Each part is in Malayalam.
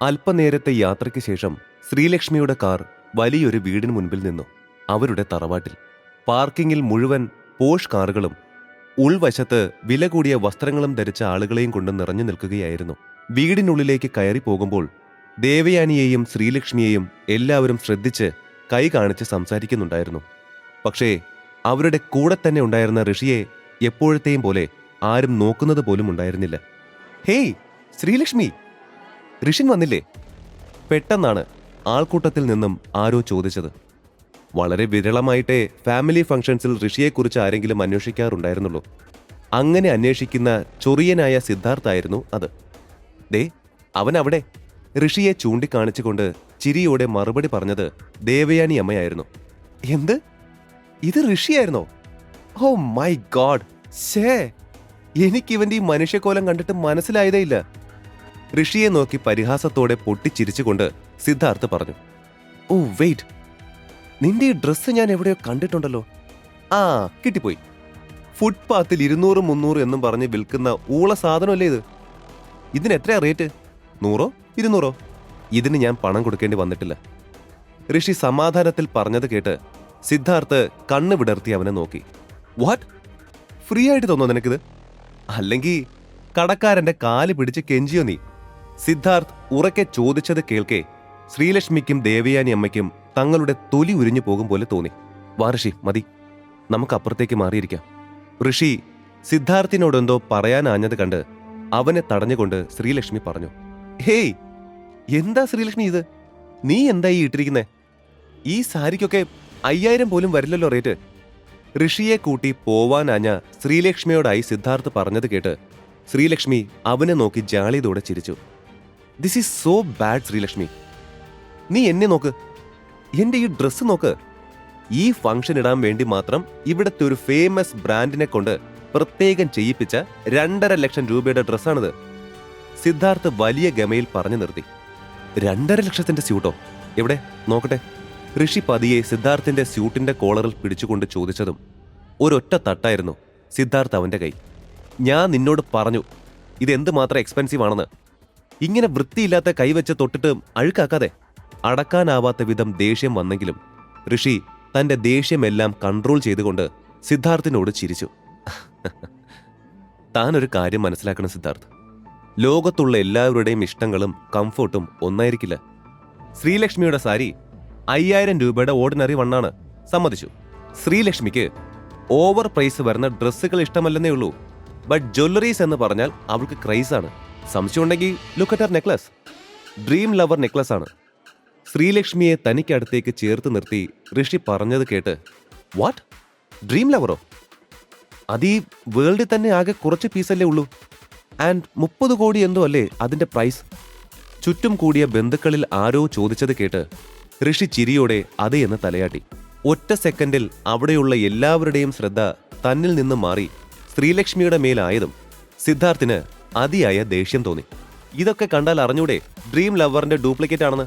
അല്പനേരത്തെ യാത്രയ്ക്ക് ശേഷം ശ്രീലക്ഷ്മിയുടെ കാർ വലിയൊരു വീടിന് മുൻപിൽ നിന്നു. അവരുടെ തറവാട്ടിൽ. പാർക്കിങ്ങിൽ മുഴുവൻ പോഷ് കാറുകളും ഉൾവശത്ത് വില കൂടിയ വസ്ത്രങ്ങളും ധരിച്ച ആളുകളെയും കൊണ്ട് നിറഞ്ഞു നിൽക്കുകയായിരുന്നു. വീടിനുള്ളിലേക്ക് കയറി പോകുമ്പോൾ ദേവയാനിയെയും ശ്രീലക്ഷ്മിയെയും എല്ലാവരും ശ്രദ്ധിച്ച് കൈ കാണിച്ച് സംസാരിക്കുന്നുണ്ടായിരുന്നു. പക്ഷേ അവരുടെ കൂടെ തന്നെ ഉണ്ടായിരുന്ന ഋഷിയെ എപ്പോഴത്തെയും പോലെ ആരും നോക്കുന്നത് പോലും ഉണ്ടായിരുന്നില്ല. ഹേയ് ശ്രീലക്ഷ്മി! ഋഷിൻ വന്നില്ലേ? പെട്ടെന്നാണ് ആൾക്കൂട്ടത്തിൽ നിന്നും ആരോ ചോദിച്ചത്. വളരെ വിരളമായിട്ടേ ഫാമിലി ഫംഗ്ഷൻസിൽ ഋഷിയെക്കുറിച്ച് ആരെങ്കിലും അന്വേഷിക്കാറുണ്ടായിരുന്നുള്ളൂ. അങ്ങനെ അന്വേഷിക്കുന്ന ചൊറിയനായ സിദ്ധാർത്ഥായിരുന്നു അത്. ദേ അവൻ അവിടെ ഋഷിയെ ചൂണ്ടിക്കാണിച്ചുകൊണ്ട് ചിരിയോടെ മറുപടി പറഞ്ഞത് ദേവയാനി അമ്മയായിരുന്നു. എന്ത്? ഇത് ഋഷിയായിരുന്നോ? ഓ മൈ ഗാഡ് ഷേ എനിക്കിവന്റെ ഈ മനുഷ്യക്കോലം കണ്ടിട്ട് മനസ്സിലായതേ ഇല്ല ഋഷിയെ നോക്കി പരിഹാസത്തോടെ പൊട്ടിച്ചിരിച്ചുകൊണ്ട് സിദ്ധാർത്ഥ് പറഞ്ഞു ഓ വെയിറ്റ്. നിന്റെ ഈ ഡ്രസ്സ് ഞാൻ എവിടെയോ കണ്ടിട്ടുണ്ടല്ലോ. ആ കിട്ടിപ്പോയി. ഫുട്പാത്തിൽ ഇരുന്നൂറ് മുന്നൂറ് എന്നും പറഞ്ഞ് വിൽക്കുന്ന ഊള സാധനമല്ലേ ഇത്? ഇതിന് എത്രയാ റേറ്റ്? നൂറോ ഇരുന്നൂറോ? ഇതിന് ഞാൻ പണം കൊടുക്കേണ്ടി വന്നിട്ടില്ല. ഋഷി സമാധാനത്തിൽ പറഞ്ഞത് കേട്ട് സിദ്ധാർത്ഥ് കണ്ണ് വിടർത്തി അവനെ നോക്കി. വാട്ട്? ഫ്രീ ആയിട്ട് തോന്നോ നിനക്കിത്? അല്ലെങ്കിൽ കടക്കാരന്റെ കാൽ പിടിച്ച് കെഞ്ചിയോ നീ? സിദ്ധാർത്ഥ് ഉറക്കെ ചോദിച്ചത് കേൾക്കെ ശ്രീലക്ഷ്മിക്കും ദേവയാനി അമ്മയ്ക്കും തങ്ങളുടെ തൊലി ഉരിഞ്ഞു പോകും പോലെ തോന്നി. വാർഷി മതി. നമുക്ക് അപ്പുറത്തേക്ക് മാറിയിരിക്കാം. ഋഷി സിദ്ധാർത്ഥിനോടെന്തോ പറയാനാഞ്ഞത് കണ്ട് അവനെ തടഞ്ഞുകൊണ്ട് ശ്രീലക്ഷ്മി പറഞ്ഞു ഹേയ് എന്താ ശ്രീലക്ഷ്മി ഇത്? നീ എന്താ ഈ ഇട്ടിരിക്കുന്നേ? ഈ സാരിക്കൊക്കെ അയ്യായിരം പോലും വരില്ലല്ലോ റേറ്റ്. ഋഷിയെ കൂട്ടി പോവാനാഞ്ഞ ശ്രീലക്ഷ്മിയോടായി സിദ്ധാർത്ഥ് പറഞ്ഞത് കേട്ട് ശ്രീലക്ഷ്മി അവനെ നോക്കി ജാളിയതോടെ ചിരിച്ചു. This is so bad Sreelakshmi നീ എന്നെ നോക്ക്. എന്റെ ഈ ഡ്രസ്സ് നോക്ക്. ഈ ഫംഗ്ഷൻ ഇടാൻ വേണ്ടി മാത്രം ഇവിടുത്തെ ഒരു ഫേമസ് ബ്രാൻഡിനെ കൊണ്ട് പ്രത്യേകം ചെയ്യിപ്പിച്ച രണ്ടര ലക്ഷം രൂപയുടെ ഡ്രസ്സാണിത് സിദ്ധാർത്ഥ് വലിയ ഗമയിൽ പറഞ്ഞു നിർത്തി. രണ്ടര ലക്ഷത്തിന്റെ സ്യൂട്ടോ? എവിടെ? നോക്കട്ടെ. ഋഷി പതിയെ സിദ്ധാർത്ഥിന്റെ സ്യൂട്ടിന്റെ കോളറിൽ പിടിച്ചുകൊണ്ട് ചോദിച്ചതും ഒരൊറ്റ തട്ടായിരുന്നു സിദ്ധാർത്ഥ് അവന്റെ കൈ. ഞാൻ നിന്നോട് പറഞ്ഞു ഇതെന്ത് മാത്രം എക്സ്പെൻസീവ് ആണെന്ന്. ഇങ്ങനെ വൃത്തിയില്ലാത്ത കൈവച്ച് തൊട്ടിട്ട് അഴുക്കാക്കാതെ അടക്കാനാവാത്ത വിധം ദേഷ്യം വന്നെങ്കിലും ഋഷി തന്റെ ദേഷ്യമെല്ലാം കൺട്രോൾ ചെയ്തുകൊണ്ട് സിദ്ധാർത്ഥിനോട് ചിരിച്ചു. താനൊരു കാര്യം മനസ്സിലാക്കണം സിദ്ധാർത്ഥ്. ലോകത്തുള്ള എല്ലാവരുടെയും ഇഷ്ടങ്ങളും കംഫർട്ടും ഒന്നായിരിക്കില്ല. ശ്രീലക്ഷ്മിയുടെ സാരി അയ്യായിരം രൂപയുടെ ഓർഡിനറി വണ്ണാണ്. സമ്മതിച്ചു. ശ്രീലക്ഷ്മിക്ക് ഓവർ പ്രൈസ് വരുന്ന ഡ്രസ്സുകൾ ഇഷ്ടമല്ലെന്നേ ഉള്ളൂ. ബട്ട് ജ്വല്ലറീസ് എന്ന് പറഞ്ഞാൽ അവൾക്ക് ക്രൈസ് ലുക്ക് അറ്റ് ലുക്കറ്റർ നെക്ലസ് ഡ്രീം ലവർ നെക്ലസ് ആണ്. ശ്രീലക്ഷ്മിയെ തനിക്കടുത്തേക്ക് ചേർത്ത് നിർത്തി ഋഷി പറഞ്ഞത് കേട്ട് വാട്ട് ഡ്രീം ലവറോ അത് വേൾഡിൽ തന്നെ ആകെ കുറച്ച് പീസല്ലേ ഉള്ളൂ? ആൻഡ് മുപ്പത് കോടി എന്തോ അല്ലേ അതിന്റെ പ്രൈസ് ചുറ്റും കൂടിയ ബന്ധുക്കളിൽ ആരോ ചോദിച്ചത് കേട്ട് ഋഷി ചിരിയോടെ അതെ എന്ന് തലയാട്ടി. ഒറ്റ സെക്കൻഡിൽ അവിടെയുള്ള എല്ലാവരുടെയും ശ്രദ്ധ തന്നിൽ നിന്ന് മാറി ശ്രീലക്ഷ്മിയുടെ മേലായതും സിദ്ധാർത്ഥിന് അതിയായ ദേഷ്യം തോന്നി. ഇതൊക്കെ കണ്ടാൽ അറിഞ്ഞൂടെ ഡ്രീം ലവറിന്റെ ഡ്യൂപ്ലിക്കേറ്റ് ആണെന്ന്?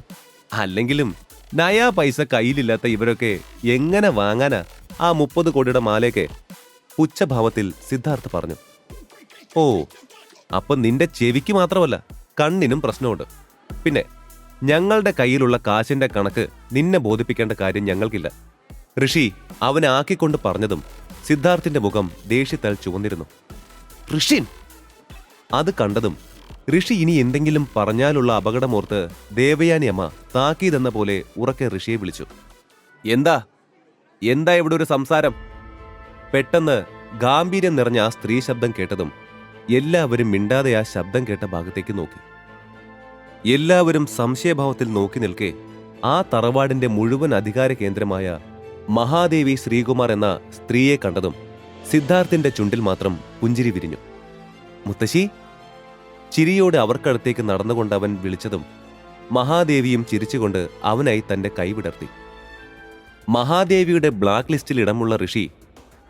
അല്ലെങ്കിലും നയാ പൈസ കയ്യിലില്ലാത്ത ഇവരൊക്കെ എങ്ങനെ വാങ്ങാനാ ആ മുപ്പത് കോടിയുടെ മാലയൊക്കെ? ഉച്ചഭാവത്തിൽ സിദ്ധാർത്ഥ് പറഞ്ഞു. ഓ അപ്പൊ നിന്റെ ചെവിക്ക് മാത്രമല്ല കണ്ണിനും പ്രശ്നമുണ്ട്. പിന്നെ ഞങ്ങളുടെ കയ്യിലുള്ള കാശിന്റെ കണക്ക് നിന്നെ ബോധിപ്പിക്കേണ്ട കാര്യം ഞങ്ങൾക്കില്ല. ഋഷി അവനെ ആക്കിക്കൊണ്ട് പറഞ്ഞതും സിദ്ധാർത്ഥിന്റെ മുഖം ദേഷ്യത്താൽ ചുവന്നിരുന്നു. ഋഷിൻ! അത് കണ്ടതും ഋഷി ഇനി എന്തെങ്കിലും പറഞ്ഞാലുള്ള അപകടമോർത്ത് ദേവയാനി അമ്മ താക്കീതെന്ന പോലെ ഉറക്കെ ഋഷിയെ വിളിച്ചു. എന്താ? എന്താ ഇവിടെ ഒരു സംസാരം? പെട്ടെന്ന് ഗാംഭീര്യം നിറഞ്ഞ ആ സ്ത്രീ ശബ്ദം കേട്ടതും എല്ലാവരും മിണ്ടാതെ ആ ശബ്ദം കേട്ട ഭാഗത്തേക്ക് നോക്കി. എല്ലാവരും സംശയഭാവത്തിൽ നോക്കി നിൽക്കെ ആ തറവാടിന്റെ മുഴുവൻ അധികാര കേന്ദ്രമായ മഹാദേവി ശ്രീകുമാർ എന്ന സ്ത്രീയെ കണ്ടതും സിദ്ധാർത്ഥിന്റെ ചുണ്ടിൽ മാത്രം പുഞ്ചിരി വിരിഞ്ഞു. മുത്തശ്ശി ചിരിയോടെ അവർക്കടുത്തേക്ക് നടന്നുകൊണ്ട് അവൻ വിളിച്ചതും മഹാദേവിയും ചിരിച്ചുകൊണ്ട് അവനായി തന്റെ കൈവിടർത്തി മഹാദേവിയുടെ ബ്ലാക്ക് ലിസ്റ്റിൽ ഇടമുള്ള ഋഷി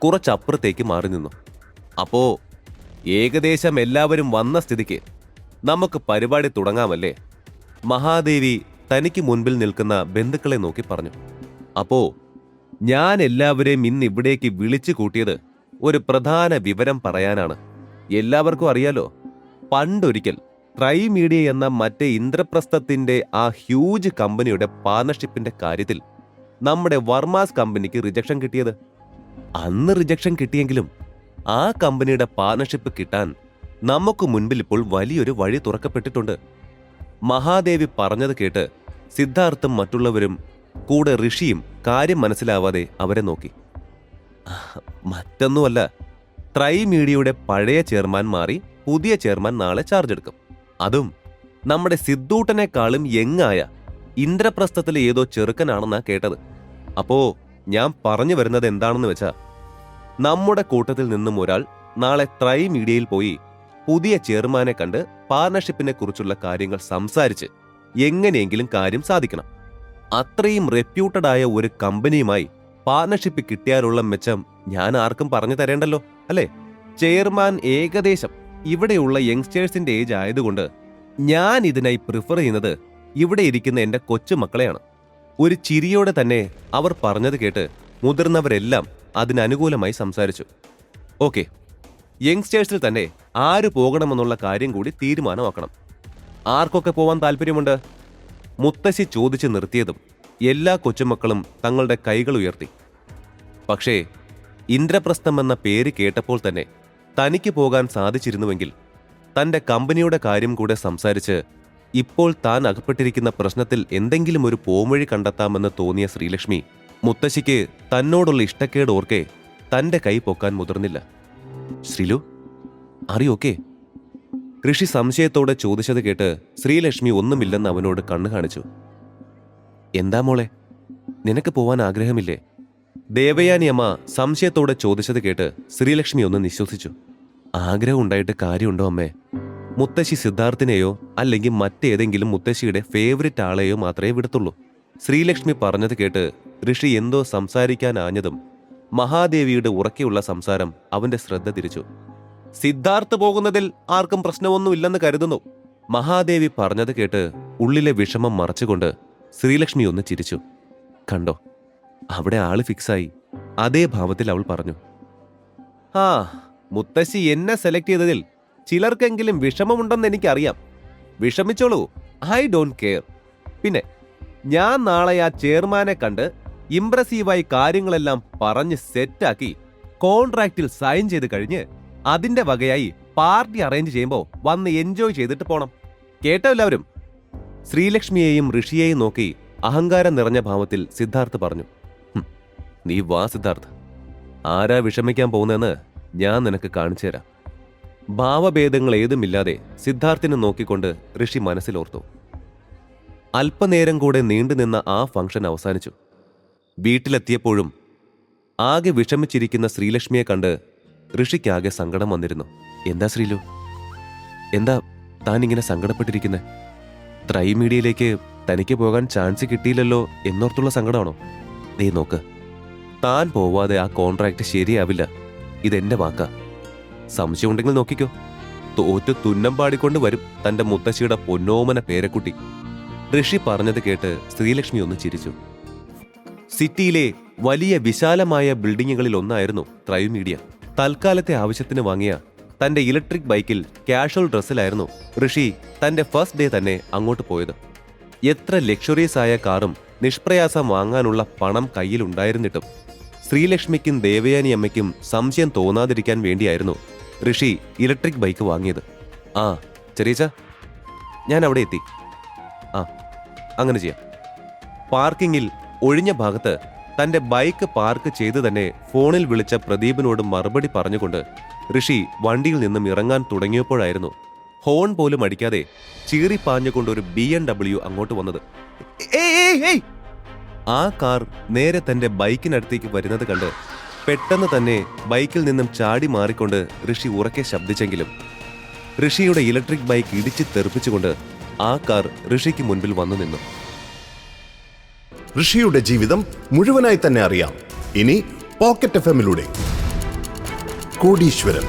കുറച്ചപ്പുറത്തേക്ക് മാറി നിന്നു. അപ്പോ ഏകദേശം എല്ലാവരും വന്ന സ്ഥിതിക്ക് നമുക്ക് പരിപാടി തുടങ്ങാമല്ലേ? മഹാദേവി തനിക്ക് മുൻപിൽ നിൽക്കുന്ന ബന്ധുക്കളെ നോക്കി പറഞ്ഞു. അപ്പോ ഞാൻ എല്ലാവരെയും ഇന്ന് ഇവിടേക്ക് വിളിച്ചു കൂട്ടിയത് ഒരു പ്രധാന വിവരം പറയാനാണ്. എല്ലാവർക്കും അറിയാലോ? പണ്ടൊരിക്കൽ ട്രൈ മീഡിയ എന്ന മറ്റേ ഇന്ദ്രപ്രസ്ഥത്തിന്റെ ആ ഹ്യൂജ് കമ്പനിയുടെ പാർട്ണർഷിപ്പിന്റെ കാര്യത്തിൽ നമ്മുടെ വർമാസ് കമ്പനിക്ക് റിജക്ഷൻ കിട്ടിയത്. അന്ന് റിജക്ഷൻ കിട്ടിയെങ്കിലും ആ കമ്പനിയുടെ പാർട്ണർഷിപ്പ് കിട്ടാൻ നമുക്ക് മുൻപിൽ ഇപ്പോൾ വലിയൊരു വഴി തുറക്കപ്പെട്ടിട്ടുണ്ട്. മഹാദേവി പറഞ്ഞത് കേട്ട് സിദ്ധാർത്ഥും മറ്റുള്ളവരും കൂടെ ഋഷിയും കാര്യം മനസ്സിലാവാതെ അവരെ നോക്കി. മറ്റൊന്നുമല്ല ട്രൈ മീഡിയയുടെ പഴയ ചെയർമാൻ മാറി പുതിയ ചെയർമാൻ നാളെ ചാർജ് എടുക്കും. അതും നമ്മുടെ സിദ്ധൂട്ടനേക്കാളും യങ്ങായ ഇന്ദ്രപ്രസ്ഥത്തിലെ ഏതോ ചെറുക്കനാണെന്നാ കേട്ടത്. അപ്പോ ഞാൻ പറഞ്ഞു വരുന്നത് എന്താണെന്ന് വെച്ചാ നമ്മുടെ കൂട്ടത്തിൽ നിന്നും ഒരാൾ നാളെ ത്രൈ മീഡിയയിൽ പോയി പുതിയ ചെയർമാനെ കണ്ട് പാർട്ണർഷിപ്പിനെ കുറിച്ചുള്ള കാര്യങ്ങൾ സംസാരിച്ച് എങ്ങനെയെങ്കിലും കാര്യം സാധിക്കണം. അത്രയും റെപ്യൂട്ടഡ് ആയ ഒരു കമ്പനിയുമായി പാർട്ണർഷിപ്പ് കിട്ടിയാലുള്ള മെച്ചം ഞാൻ ആർക്കും പറഞ്ഞു തരേണ്ടല്ലോ അല്ലേ? ചെയർമാൻ ഏകദേശം ഇവിടെയുള്ള യങ്സ്റ്റേഴ്സിന്റെ ഏജ് ആയതുകൊണ്ട് ഞാൻ ഇതിനായി പ്രിഫർ ചെയ്യുന്നത് ഇവിടെ ഇരിക്കുന്ന എന്റെ കൊച്ചുമക്കളെയാണ്. ഒരു ചിരിയോടെ തന്നെ അവർ പറഞ്ഞത് കേട്ട് മുതിർന്നവരെല്ലാം അതിനനുകൂലമായി സംസാരിച്ചു. ഓക്കെ യങ്സ്റ്റേഴ്സിൽ തന്നെ ആര് പോകണമെന്നുള്ള കാര്യം കൂടി തീരുമാനമാക്കണം. ആർക്കൊക്കെ പോവാൻ താല്പര്യമുണ്ട്? മുത്തശ്ശി ചോദിച്ചു നിർത്തിയതും എല്ലാ കൊച്ചുമക്കളും തങ്ങളുടെ കൈകൾ ഉയർത്തി. പക്ഷേ ഇന്ദ്രപ്രസ്ഥം എന്ന പേര് കേട്ടപ്പോൾ തന്നെ തനിക്ക് പോകാൻ സാധിച്ചിരുന്നുവെങ്കിൽ തന്റെ കമ്പനിയുടെ കാര്യം കൂടെ സംസാരിച്ച് ഇപ്പോൾ താൻ അകപ്പെട്ടിരിക്കുന്ന പ്രശ്നത്തിൽ എന്തെങ്കിലും ഒരു പോംവഴി കണ്ടെത്താമെന്ന് തോന്നിയ ശ്രീലക്ഷ്മി മുത്തശ്ശിക്ക് തന്നോടുള്ള ഇഷ്ടക്കേട് ഓർക്കെ തന്റെ കൈ പൊക്കാൻ മുതിർന്നില്ല. ശ്രീലു അറിയോക്കെ? ഋഷി സംശയത്തോടെ ചോദിച്ചത് കേട്ട് ശ്രീലക്ഷ്മി ഒന്നുമില്ലെന്ന് അവനോട് കണ്ണു കാണിച്ചു. എന്താ മോളെ? നിനക്ക് പോവാൻ ആഗ്രഹമില്ലേ? ദേവയാനി അമ്മ സംശയത്തോടെ ചോദിച്ചത് കേട്ട് ശ്രീലക്ഷ്മി ഒന്ന് നിശ്വസിച്ചു. ആഗ്രഹം ഉണ്ടായിട്ട് കാര്യമുണ്ടോ അമ്മേ? മുത്തശ്ശി സിദ്ധാർത്ഥിനെയോ അല്ലെങ്കിൽ മറ്റേതെങ്കിലും മുത്തശ്ശിയുടെ ഫേവറിറ്റ് ആളെയോ മാത്രമേ വിടത്തുള്ളൂ. ശ്രീലക്ഷ്മി പറഞ്ഞത് കേട്ട് ഋഷി എന്തോ സംസാരിക്കാൻ ആഞ്ഞതും മഹാദേവിയുടെ ഉറക്കെയുള്ള സംസാരം അവന്റെ ശ്രദ്ധ തിരിച്ചു. സിദ്ധാർത്ഥ് പോകുന്നതിൽ ആർക്കും പ്രശ്നമൊന്നുമില്ലെന്ന് കരുതുന്നു. മഹാദേവി പറഞ്ഞത് കേട്ട് ഉള്ളിലെ വിഷമം മറച്ചുകൊണ്ട് ശ്രീലക്ഷ്മി ഒന്ന് ചിരിച്ചു. കണ്ടോ? അവിടെ ആൾ ഫിക്സായി. അതേ ഭാവത്തിൽ അവൾ പറഞ്ഞു. ആ മുത്തശ്ശി എന്നെ സെലക്ട് ചെയ്തതിൽ ചിലർക്കെങ്കിലും വിഷമമുണ്ടെന്ന് എനിക്കറിയാം. വിഷമിച്ചോളൂ ഐ ഡോണ്ട് കെയർ പിന്നെ ഞാൻ നാളെ ആ ചെയർമാനെ കണ്ട് ഇംപ്രസീവായി കാര്യങ്ങളെല്ലാം പറഞ്ഞ് സെറ്റാക്കി കോൺട്രാക്റ്റിൽ സൈൻ ചെയ്ത് കഴിഞ്ഞ് അതിന്റെ വകയായി പാർട്ടി അറേഞ്ച് ചെയ്യുമ്പോൾ വന്ന് എൻജോയ് ചെയ്തിട്ട് പോണം. കേട്ടോ എല്ലാവരും? ശ്രീലക്ഷ്മിയെയും ഋഷിയെയും നോക്കി അഹങ്കാരം നിറഞ്ഞ ഭാവത്തിൽ സിദ്ധാർത്ഥ് പറഞ്ഞു. "ഹും, നീ വാ സിദ്ധാർത്ഥ്. ആരാ വിഷമിക്കാൻ പോകുന്നതെന്ന് ഞാൻ നിനക്ക് കാണിച്ചു തരാം. ഭാവഭേദങ്ങൾ ഏതുമില്ലാതെ സിദ്ധാർത്ഥിനെ നോക്കിക്കൊണ്ട് ഋഷി മനസ്സിലോർത്തു. അല്പനേരം കൂടെ നീണ്ടുനിന്ന ആ ഫംഗ്ഷൻ അവസാനിച്ചു. വീട്ടിലെത്തിയപ്പോഴും ആകെ വിഷമിച്ചിരിക്കുന്ന ശ്രീലക്ഷ്മിയെ കണ്ട് ഋഷിക്കാകെ സങ്കടം വന്നിരുന്നു. എന്താ ശ്രീലു? എന്താ താൻ ഇങ്ങനെ സങ്കടപ്പെട്ടിരിക്കുന്നത് ത്രൈമീഡിയയിലേക്ക് തനിക്ക് പോകാൻ ചാൻസ് കിട്ടിയില്ലല്ലോ എന്നോർത്തുള്ള സങ്കടമാണോ? നീ നോക്ക്. താൻ പോവാതെ ആ കോൺട്രാക്ട് ശരിയാവില്ല. ഇതെന്റെ വാക്ക. സംശയമുണ്ടെങ്കിൽ നോക്കിക്കോ. തോറ്റു തുന്നം പാടിക്കൊണ്ട് വരും തന്റെ മുത്തശ്ശിയുടെ പൊന്നോമന പേരക്കുട്ടി. ഋഷി പറഞ്ഞത് കേട്ട് ശ്രീലക്ഷ്മി ഒന്ന് ചിരിച്ചു. സിറ്റിയിലെ വലിയ വിശാലമായ ബിൽഡിങ്ങുകളിൽ ഒന്നായിരുന്നു ത്രൈമീഡിയ. തൽക്കാലത്തെ ആവശ്യത്തിന് വാങ്ങിയ തന്റെ ഇലക്ട്രിക് ബൈക്കിൽ കാഷ്വൽ ഡ്രസ്സിലായിരുന്നു ഋഷി തന്റെ ഫസ്റ്റ് ഡേ തന്നെ അങ്ങോട്ട് പോയത്. എത്ര ലക്ഷറീസ് ആയ കാറും നിഷ്പ്രയാസം വാങ്ങാനുള്ള പണം കയ്യിലുണ്ടായിരുന്നിട്ടും ശ്രീലക്ഷ്മിക്കും ദേവയാനി അമ്മയ്ക്കും സംശയം തോന്നാതിരിക്കാൻ വേണ്ടിയായിരുന്നു ഋഷി ഇലക്ട്രിക് ബൈക്ക് വാങ്ങിയത്. ആ ചെറിയച്ച ഞാൻ അവിടെ എത്തി. ആ അങ്ങനെ ചെയ്യാം. പാർക്കിങ്ങിൽ ഒഴിഞ്ഞ ഭാഗത്ത് തന്റെ ബൈക്ക് പാർക്ക് ചെയ്ത് തന്നെ ഫോണിൽ വിളിച്ച പ്രദീപിനോട് മറുപടി പറഞ്ഞുകൊണ്ട് ഋഷി വണ്ടിയിൽ നിന്നും ഇറങ്ങാൻ തുടങ്ങിയപ്പോഴായിരുന്നു ഹോൺ പോലും അടിക്കാതെ ചീറിപ്പാഞ്ഞുകൊണ്ട് ഒരു ബി എം ഡബ്ല്യു അങ്ങോട്ട് വന്നത്. ഏയ്! ആ കാർ നേരെ തന്റെ ബൈക്കിനടുത്തേക്ക് വരുന്നത് കണ്ട് പെട്ടെന്ന് തന്നെ ബൈക്കിൽ നിന്നും ചാടി മാറിക്കൊണ്ട് ഋഷി ഉറക്കെ ശബ്ദിച്ചെങ്കിലും ഋഷിയുടെ ഇലക്ട്രിക് ബൈക്ക് ഇടിച്ച് തെറിപ്പിച്ചുകൊണ്ട് ആ കാർ ഋഷിക്ക് മുൻപിൽ വന്നു നിന്നു. ഋഷിയുടെ ജീവിതം മുഴുവനായി തന്നെ അറിയാം. ഇനി പോക്കറ്റ് എഫ് എമ്മിലൂടെ. കോടീശ്വരൻ.